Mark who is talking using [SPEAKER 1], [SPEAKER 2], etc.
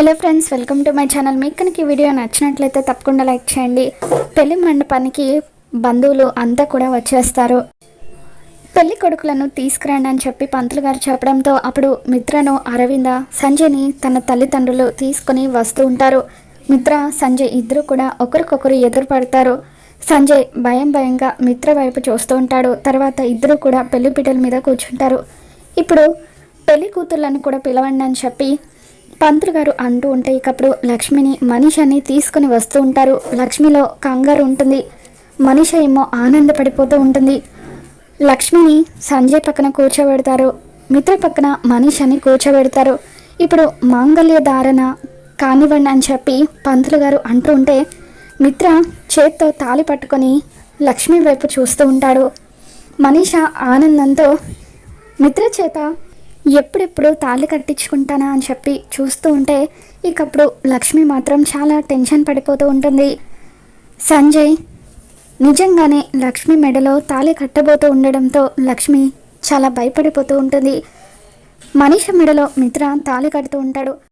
[SPEAKER 1] Hello friends welcome to my channel. మీకు కనుక ఈ వీడియో నచ్చినట్లయితే తప్పకుండా లైక్ చేయండి. పెళ్ళి మండపానికి బంధువులు అంతా కూడా వచ్చేస్తారు. పెళ్ళి కొడుకులను తీసుకురండి అని చెప్పి పంతులు గారు చెప్పడంతో అప్పుడు మిత్రను అరవింద సంజయ్ని తన తల్లిదండ్రులు తీసుకొని వస్తూ ఉంటారు. మిత్ర సంజయ్ ఇద్దరు కూడా ఒకరికొకరు ఎదురు పడతారు. సంజయ్ భయం భయంగా మిత్ర వైపు చూస్తూ ఉంటాడు. తర్వాత ఇద్దరు కూడా పెళ్ళి పీటల మీద కూర్చుంటారు. ఇప్పుడు పెళ్ళి కూతుర్లను కూడా పిలవండి అని చెప్పి పంతులు గారు అంటూ ఉంటే ఇకప్పుడు లక్ష్మిని మనిషిని తీసుకుని వస్తూ ఉంటారు. లక్ష్మిలో కంగారు ఉంటుంది. మనిషి ఏమో ఆనందపడిపోతూ ఉంటుంది. లక్ష్మిని సంజయ్ పక్కన కూర్చోబెడతారు. మిత్ర పక్కన మనిషిని కూర్చోబెడతారు. ఇప్పుడు మాంగళ్య ధారణ కానివ్వండి అని చెప్పి పంతులు గారు అంటూ ఉంటే మిత్ర చేత్తో తాళి పట్టుకొని లక్ష్మి వైపు చూస్తూ ఉంటాడు. మనీష ఆనందంతో మిత్ర చేత ఎప్పుడెప్పుడు తాళి కట్టించుకుంటానా అని చెప్పి చూస్తూ ఉంటే ఇకప్పుడు లక్ష్మి మాత్రం చాలా టెన్షన్ పడిపోతూ ఉంటుంది. సంజయ్ నిజంగానే లక్ష్మి మెడలో తాళి కట్టబోతూ ఉండడంతో లక్ష్మి చాలా భయపడిపోతూ ఉంటుంది. మనిషి మెడలో మిత్ర తాళి కడుతూ ఉంటాడు.